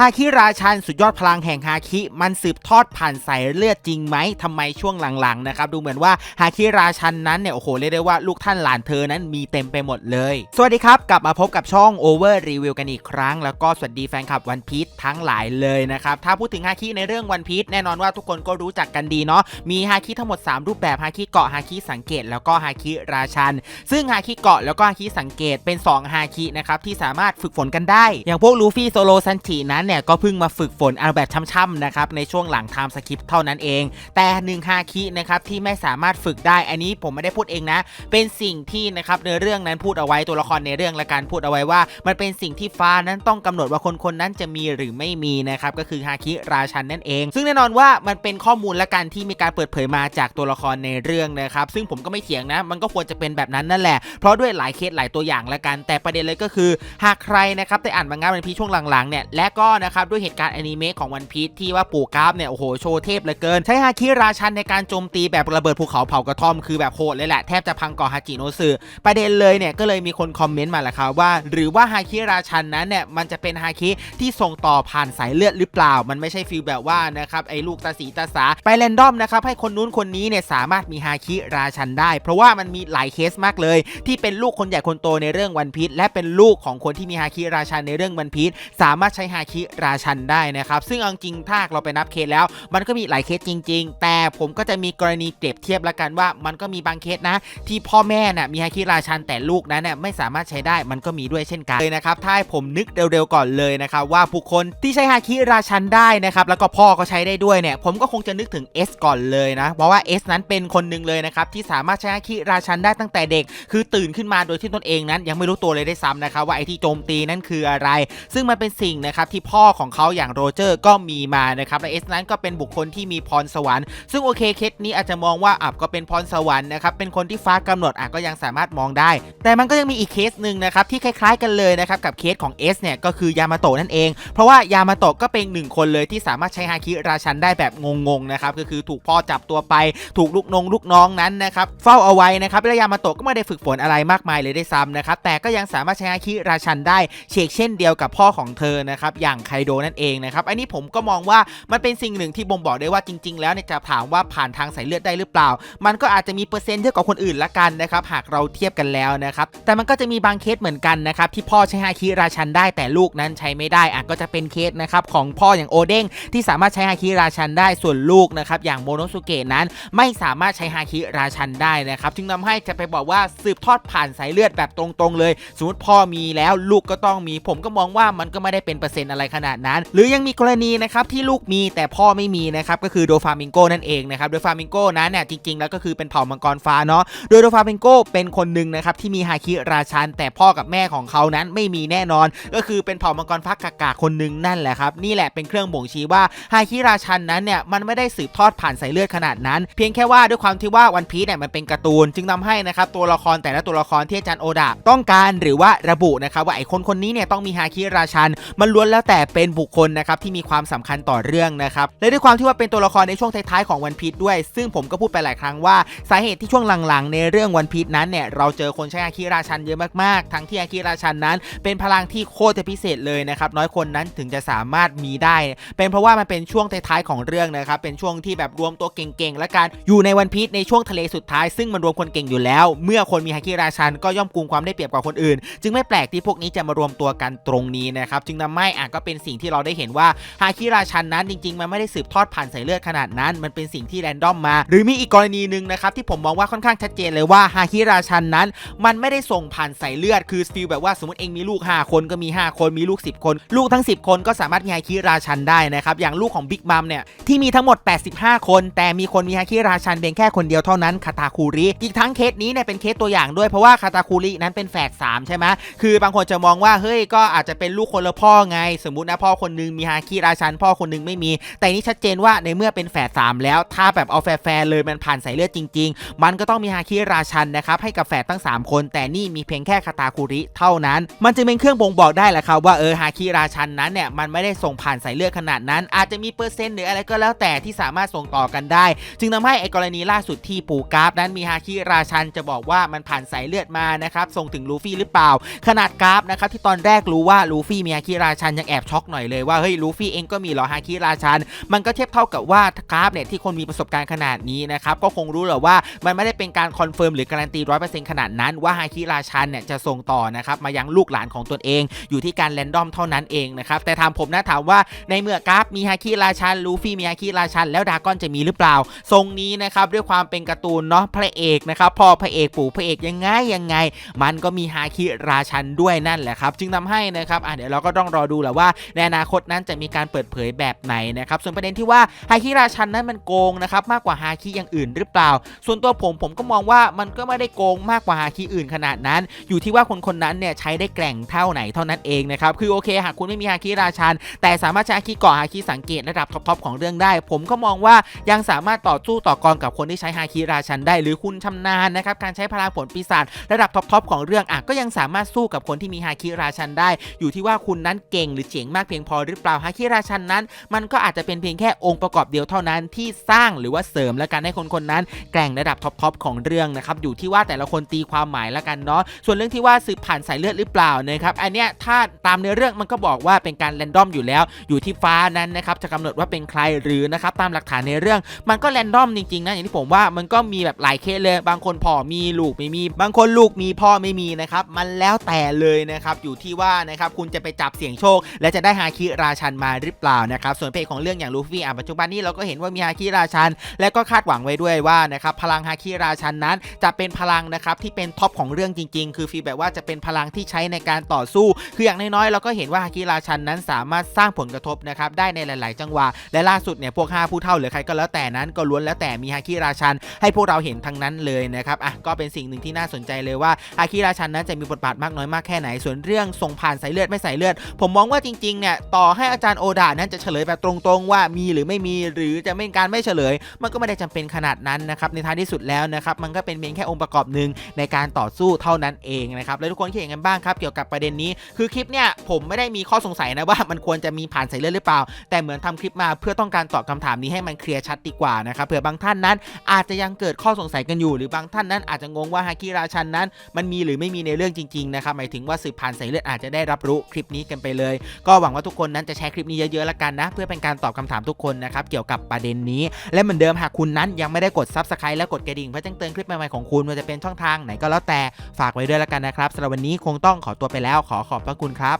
ฮาคิราชันสุดยอดพลังแห่งฮาคิมันสืบทอดผ่านสายเลือดจริงไหมทำไมช่วงหลังๆนะครับดูเหมือนว่าฮาคิราชันนั้นเนี่ยโอ้โหเรียกได้ว่าลูกท่านหลานเธอนั้นมีเต็มไปหมดเลย สวัสดีครับ กลับมาพบกับช่อง Over Review กันอีกครั้ง แล้วก็สวัสดีแฟนคลับวันพี e ทั้งหลายเลยนะครับถ้าพูดถึงฮาคิในเรื่องวันพี e แน่นอนว่าทุกคนก็รู้จักกันดีเนาะมีฮาคิทั้งหมด 3 รูปแบบฮาคิเกาะฮาคิสังเกต แล้วก็ฮาคิราชัน ซึ่งฮาคิเกาะแล้วก็ฮาคิสังเกตเป็น2ฮาคินะครับที่สามารถฝึกฝนกันได้ อย่างพวกลูฟี่โซโลซันจินั้นเนี่ยก็เพิ่งมาฝึกฝนเอาแบบช่ำๆนะครับในช่วงหลังไทม์สคริปเท่านั้นเอง แต่หนึ่งฮาคินะครับที่ไม่สามารถฝึกได้อันนี้ผมไม่ได้พูดเองนะ เป็นสิ่งที่นะครับในเรื่องนั้นพูดเอาไว้ตัวละครในเรื่องและการพูดเอาไว้ว่า มันเป็นสิ่งที่ฟ้านั้นต้องกำหนดว่าคนคนนั้นจะมีหรือไม่มีนะครับก็คือฮาคิราชันนั่นเอง ซึ่งแน่นอนว่ามันเป็นข้อมูลและการที่มีการเปิดเผยมาจากตัวละครในเรื่องนะครับซึ่งผมก็ไม่เถียงนะมันก็ควรจะเป็นแบบนั้นนั่นแหละเพราะด้วยหลายเคสหลายตัวอย่างละกัน แต่ประเด็นเลยก็คือ หากใครนะครับได้อ่านมังงะวันพีช่วงหลังๆเนี่ยและก็นะครับด้วยเหตุการณ์อนิเมะของวันพีชที่ว่าปู่กราฟเนี่ยโอ้โหโชว์เทพเหลือเกิน ใช้ฮาคิราชันในการโจมตีแบบระเบิดภูเขาเผากระท่อมคือแบบโหดเลยแหละแทบจะพังกาะฮาจิโนสึประเด็นเลยเนี่ยก็เลยมีคนคอมเมนต์มาแหละครับว่า หรือว่าฮาคิราชันนั้นเนี่ยมันจะเป็นฮาคิที่ส่งต่อผ่านสายเลือดหรือเปล่า มันไม่ใช่ฟีลแบบว่านะครับไอ้ลูกตาสีตาสาไปแรนดอมนะครับให้คนนู้นคนนี้เนี่ยสามารถมีฮาคิราชันได้ เพราะว่ามันมีหลายเคสมากเลย ที่เป็นลูกคนใหญ่คนโตในเรื่องวันพีชและเป็นลูกของคนที่มีฮาคิราชันในเรื่องวันพีชสามารถใช้ฮาคิราชันได้นะครับ ซึ่งเอาจริงถ้าเราไปนับเคสแล้ว มันก็มีหลายเคสจริง ๆ แต่ผมก็จะมีกรณีเปรียบเทียบละกันว่า มันก็มีบางเคสนะ ที่พ่อแม่น่ะมีฮาคิราชันแต่ลูกนั้นน่ะไม่สามารถใช้ได้มันก็มีด้วยเช่นกันเลยนะครับถ้าให้ผมนึกเร็วๆก่อนเลยนะครับว่าผู้คนที่ใช้ฮาคิราชันได้นะครับแล้วก็พ่อก็ใช้ได้ด้วยเนี่ยผมก็คงจะนึกถึง S ก่อนเลยนะ เพราะว่า S นั้นเป็นคนหนึ่งเลยนะครับที่สามารถใช้ฮาคิราชันได้ตั้งแต่เด็ก คือตื่นขึ้นมาโดยที่ตนเองนั้น ยังไม่รู้ตัวเลยได้ซ้ำนะครับว่าไอ้ที่โจมตีนั้นคืออะไร ซึ่งมันเป็นสิ่งนะครับที่พ่อพ่อของเขาอย่างโรเจอร์ก็มีมานะครับและเอสนั้นก็เป็นบุคคลที่มีพรสวรรค์ซึ่งโอเคเคสนี้อาจจะมองว่าอับก็เป็นพรสวรรค์นะครับเป็นคนที่ฟ้ากำหนดอะก็ยังสามารถมองได้ แต่มันก็ยังมีอีกเคสหนึ่งนะครับที่คล้าย ๆ กันเลยนะครับกับเคสของ S เนี่ยก็คือยามาโตะนั่นเอง เพราะว่ายามาโตะก็เป็นหนึ่งคนเลยที่สามารถใช้ฮาคิราชันได้แบบงงๆนะครับก็คือถูกพ่อจับตัวไป ถูกลูกนงลูกน้องนั้นนะครับเฝ้าเอาไว้นะครับและยามาโตะก็ไม่ได้ฝึกฝนอะไรมากมายเลยได้ซ้ำนะครับแต่ก็ยังสามารถใช้ฮาคิราชันได้เชกเช่นเดียวกับพ่อของเธอนะครับอย่างไคโดนั่นเองนะครับอันนี้ผมก็มองว่ามันเป็นสิ่งหนึ่งที่บ่งบอกได้ว่าจริง ๆ แล้วเนี่ยจะถามว่าผ่านทางสายเลือดได้หรือเปล่า มันก็อาจจะมีเปอร์เซ็นต์เทียบกับคนอื่นละกันนะครับหากเราเทียบกันแล้วนะครับแต่มันก็จะมีบางเคสเหมือนกันนะครับที่พ่อใช้ฮาคิราชันได้แต่ลูกนั้นใช้ไม่ได้อะก็จะเป็นเคสนะครับของพ่ออย่างโอเด้งที่สามารถใช้ฮาคิราชันได้ส่วนลูกนะครับอย่างโมโนสุเกะนั้นไม่สามารถใช้ฮาคิราชันได้นะครับจึงทำให้จะไปบอกว่าสืบทอดผ่านสายเลือดแบบตรงๆ เลย สมมติพ่อมีแล้วลูกก็ต้องมี ผมก็มองว่ามันก็ไม่ได้เป็นเปอร์เซ็นต์อะไรขนาดนั้น หรือยังมีกรณีนะครับที่ลูกมีแต่พ่อไม่มีนะครับก็คือโดฟามิงโกนั่นเองนะครับโดฟามิงโกนั้นเนี่ยจริงๆ แล้วก็คือเป็นเผ่ามังกรฟ้าเนาะโดยโดฟามิงโกเป็นคนหนึ่งนะครับที่มีฮาคิราชัน แต่พ่อกับแม่ของเขานั้นไม่มีแน่นอน ก็คือเป็นเผ่ามังกรฟ้ากากาคนหนึ่งนั่นแหละครับนี่แหละเป็นเครื่องบ่งชี้ว่าฮาคิราชันนั้นเนี่ยมันไม่ได้สืบทอดผ่านสายเลือดขนาดนั้น เพียงแค่ว่าด้วยความที่ว่าวันพีซเนี่ยมันเป็นการ์ตูน จึงทำให้นะครับตัวละครแต่ละตัวละครที่อาจารย์โอดาต้องการหรือว่าระบุนะครับว่าไอ้คนคนนี้เนี่ยต้องมีฮาคิราชัน มันล้วนแล้วแต่แต่เป็นบุคคลนะครับที่มีความสำคัญต่อเรื่องนะครับและด้วยความที่ว่าเป็นตัวละครในช่วงท้ายๆของวันพีซด้วย ซึ่งผมก็พูดไปหลายครั้งว่าสาเหตุที่ช่วงหลังๆ ในเรื่องวันพีซนั้นเนี่ยเราเจอคนใช้ฮาคิราชันเยอะมากๆ ทั้งที่ฮาคิราชันนั้น เป็นพลังที่โคตรจะพิเศษเลยนะครับน้อยคนนั้นถึงจะสามารถมีได้ เป็นเพราะว่ามันเป็นช่วงท้ายๆของเรื่องนะครับเป็นช่วงที่แบบรวมตัวเก่งๆและการอยู่ในวันพีซในช่วงทะเลสุดท้ายซึ่งมันรวมคนเก่งอยู่แล้ว เมื่อคนมีฮาคิราชันก็ย่อมกุมความได้เปรียบกว่าคนอื่น จึงไม่แปลกที่พวกนี้จะมารวมตัวกันตรงนี้นะครับจึงทำให้อะก็เป็นสิ่งที่เราได้เห็นว่าฮาคิราชันนั้นจริง ๆ มันไม่ได้สืบทอดผ่านสายเลือดขนาดนั้น มันเป็นสิ่งที่แรนดอมมา หรือมีอีกกรณีหนึ่งนะครับที่ผมมองว่าค่อนข้างชัดเจนเลยว่าฮาคิราชันนั้น มันไม่ได้ส่งผ่านสายเลือดคือฟีลแบบว่าสมมติเองมีลูก 5 คนก็มี 5 คนมีลูก 10 คน ลูกทั้ง 10 คนก็สามารถมีฮาคิราชันได้นะครับอย่างลูกของบิ๊กมัมเนี่ยที่มีทั้งหมด 85 คน แต่มีคนมีฮาคิราชันเพียงแค่คนเดียวเท่านั้นคาตาคูริอีกทั้งเคสนี้เนี่ยเป็นเคสตัวอย่างด้วยเพราะว่าคาตาคูรินั้นเป็นแฝด3ใช่ไหมคือบางคนจะมองว่าเฮ้ยก็อาจจะเป็นลูกคนละพ่อไงสมมุตินะพ่อคนนึงมีฮาคิราชัน พ่อคนนึงไม่มี แต่นี่ชัดเจนว่าในเมื่อเป็นแฝด3แล้ว ถ้าแบบเอาแฟร์เลยมันผ่านสายเลือดจริง ๆ มันก็ต้องมีฮาคิราชันนะครับให้กับแฝดทั้ง 3 คน แต่นี่มีเพียงแค่คาตาคูริเท่านั้น มันจึงเป็นเครื่องบ่งบอกได้แหละครับว่าเออฮาคิราชันนั้นเนี่ยมันไม่ได้ส่งผ่านสายเลือดขนาดนั้น อาจจะมีเปอร์เซ็นต์หรืออะไรก็แล้วแต่ที่สามารถส่งต่อกันได้ จึงทำให้ไอ้กรณีล่าสุดที่ปูกราฟนั้นมีฮาคิราชันจะบอกว่ามันผ่านสายเลือดมานะครับส่งถึงลูฟี่หรือเปล่า ขนาดกราฟนะครับที่ตอนแรกรู้ว่าลูฟี่มีฮาคิราชันยังแอบช็อกหน่อยเลยว่าเฮ้ยลูฟี่เองก็มีเหรอฮาคิราชัน มันก็เทียบเท่ากับว่ากราฟเนี่ยที่คนมีประสบการณ์ขนาดนี้นะครับก็คงรู้แหละว่ามันไม่ได้เป็นการคอนเฟิร์มหรือการันตีร้อยเปอร์เซ็นต์ขนาดนั้นว่าฮาคิราชันเนี่ยจะส่งต่อนะครับมายังลูกหลานของตนเอง อยู่ที่การแรนดอมเท่านั้นเองนะครับแต่ถามผมนะถามว่าในเมื่อกราฟมีฮาคิราชันลูฟี่มีฮาคิราชันแล้วดากอนจะมีหรือเปล่า ทรงนี้นะครับด้วยความเป็นการ์ตูนเนาะพระเอกนะครับพอพระเอกปู่พระเอกยังไงยังไง มันก็มีฮาคิราชันด้วยนั่นแหละครับ จึงทำให้นะครับอะเดี๋ยวเราก็ต้องรอดูแหละว่าในอนาคตนั้นจะมีการเปิดเผยแบบไหนนะครับส่วนประเด็นที่ว่าฮาคิราชันนั้นมันโกงนะครับมากกว่าฮาคิอย่างอื่นหรือเปล่า ส่วนตัวผมผมก็มองว่ามันก็ไม่ได้โกงมากกว่าฮาคิอื่นขนาดนั้น อยู่ที่ว่าคนคนนั้นเนี่ยใช้ได้แกร่งเท่าไหนเท่านั้นเองนะครับคือโอเคหากคุณไม่มีฮาคิราชัน แต่สามารถใช้ฮาคิเกาะฮาคิสังเกตระดับท็อปๆของเรื่องได้ ผมก็มองว่ายังสามารถต่อสู้ต่อกรกับคนที่ใช้ฮาคิราชันได้ หรือคุณชำนาญนะครับการใช้พลังผลปีศาจระดับท็อปๆของเรื่องอะก็ยังสามารถสู้กับคนที่มีฮาคิราชันได้ อยู่ที่ว่าคุณนั้นเก่งหรือเจ๋งมากเพียงพอหรือเปล่าฮาคิราชันนั้น มันก็อาจจะเป็นเพียงแค่องค์ประกอบเดียวเท่านั้นที่สร้างหรือว่าเสริมและการให้คนคนนั้น แกร่งระดับท็อปๆของเรื่องนะครับอยู่ที่ว่าแต่ละคนตีความหมายละกันเนาะส่วนเรื่องที่ว่าสืบผ่านสายเลือดหรือเปล่านะครับอันเนี้ยถ้าตามเนื้อเรื่องมันก็บอกว่าเป็นการแรนดอมอยู่แล้ว อยู่ที่ฟ้านั้นนะครับจะกำหนดว่าเป็นใครหรือนะครับตามหลักฐานในเรื่อง มันก็แรนดอมจริงๆนะอย่างที่ผมว่ามันก็มีแบบหลายเคสเลยบางคนพ่อมีลูกไม่มี บางคนลูกมีพ่อไม่มีนะครับมันแล้วแต่เลยนะครับอยู่ที่ว่านะครับคุณจะไปจับเสี่ยงโชคและจะได้ฮาคิราชันมาหรือเปล่านะครับส่วนเพจของเรื่องอย่างลูฟี่อะปัจจุบันนี้เราก็เห็นว่ามีฮาคิราชัน และก็คาดหวังไว้ด้วยว่านะครับพลังฮาคิราชันนั้นจะเป็นพลังนะครับที่เป็นท็อปของเรื่องจริง ๆ คือฟีแบบว่าจะเป็นพลังที่ใช้ในการต่อสู้คืออย่างน้อยๆเราก็เห็นว่าฮาคิราชันนั้นสามารถสร้างผลกระทบนะครับได้ในหลาย ๆ จังหวะและล่าสุดเนี่ยพวกห้าผู้เท่าหรือใครก็แล้วแต่นั้นก็ล้วนแล้วแต่มีฮาคิราชัน ให้พวกเราเห็นทั้งนั้นเลยนะครับอะก็เป็นสิ่งหนึ่งที่น่าสนใจเลยว่าฮาคิราชันนั้นจะมีบทบาทมากน้อยมากแค่ไหนส่วนเรื่องส่งผ่านสายเลือดไม่สายเลือด ผมมองว่าจริงๆเนี่ยต่อให้อาจารย์โอดานั้นจะเฉลยแบบตรงๆ ว่ามีหรือไม่มีหรือจะเป็นการไม่เฉลย มันก็ไม่ได้จำเป็นขนาดนั้นนะครับในท้ายที่สุดแล้วนะครับมันก็เป็นเพียงแค่องค์ประกอบหนึ่งในการต่อสู้เท่านั้นเองนะครับแล้วทุกคนคิดยังไงกันบ้างครับเกี่ยวกับประเด็นนี้ คือคลิปเนี่ยผมไม่ได้มีข้อสงสัยนะว่ามันควรจะมีผ่านสายเลือดหรือเปล่า แต่เหมือนทำคลิปมาเพื่อต้องการตอบคำถามนี้ให้มันเคลียร์ชัดดีกว่านะครับเผื่อบางท่านนั้นอาจจะยังเกิดข้อสงสัยกันอยู่ หรือบางท่านนั้นอาจจะงงว่าฮาคิราชันนั้น มันมีหรือไม่มีในเรื่องจริงๆนะครับหมายถึงว่าสืบผ่านสายเลือดอาจจะได้รับรู้คลิปนี้กันไปเลยก็หวังว่าทุกคนนั้นจะแชร์คลิปนี้เยอะๆแล้วกันนะ เพื่อเป็นการตอบคำถามทุกคนนะครับเกี่ยวกับประเด็นนี้ และเหมือนเดิมหากคุณนั้นยังไม่ได้กดซับสไครต์และกดกระดิ่งเพื่อแจ้งเตือนคลิปใหม่ๆของคุณว่าจะเป็นช่องทางไหนก็แล้วแต่ฝากไว้ด้วยแล้วกันนะครับสำหรับวันนี้คงต้องขอตัวไปแล้วขอขอบพระคุณครับ